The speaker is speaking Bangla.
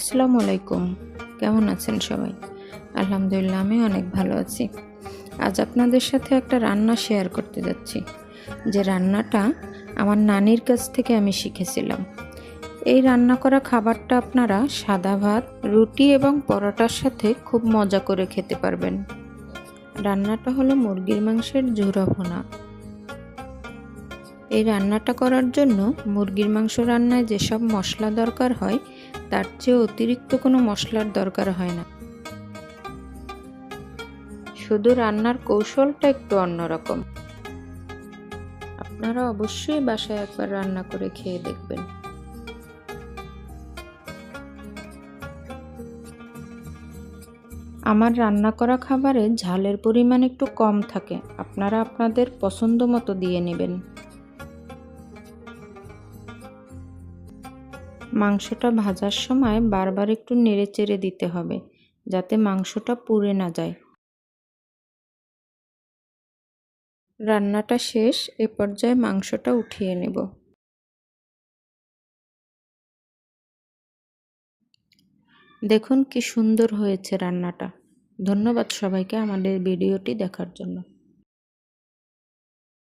আসসালামু আলাইকুম। কেমন আছেন সবাই? আলহামদুলিল্লাহ, আমি অনেক ভালো আছি। আজ আপনাদের সাথে একটা রান্না শেয়ার করতে যাচ্ছি। যে রান্নাটা আমার নানির কাছ থেকে আমি শিখেছিলাম। এই রান্না করা খাবারটা আপনারা সাদা ভাত, রুটি এবং পরোটার সাথে খুব মজা করে খেতে পারবেন। রান্নাটা হলো মুরগির মাংসের ঝুরা ভোনা। এই রান্নাটা করার জন্য মুরগির মাংস রান্নায় যেসব মশলা দরকার হয়, তার চেয়ে অতিরিক্ত কোনো মশলার দরকার হয় না। শুধু রান্নার কৌশলটা একটু অন্যরকম। আপনারা অবশ্যই বাসায় একবার রান্না করে খেয়ে দেখবেন। আমার রান্না করা খাবারে ঝালের পরিমাণ একটু কম থাকে। আপনারা আপনাদের পছন্দ মতো দিয়ে নেবেন। মাংসটা ভাজার সময় বারবার একটু নেড়ে চেড়ে দিতে হবে, যাতে মাংসটা পুড়ে না যায়। রান্নাটা শেষ, এ পর্যায়ে মাংসটা উঠিয়ে নেব। দেখুন কি সুন্দর হয়েছে রান্নাটা। ধন্যবাদ সবাইকে আমাদের ভিডিওটি দেখার জন্য।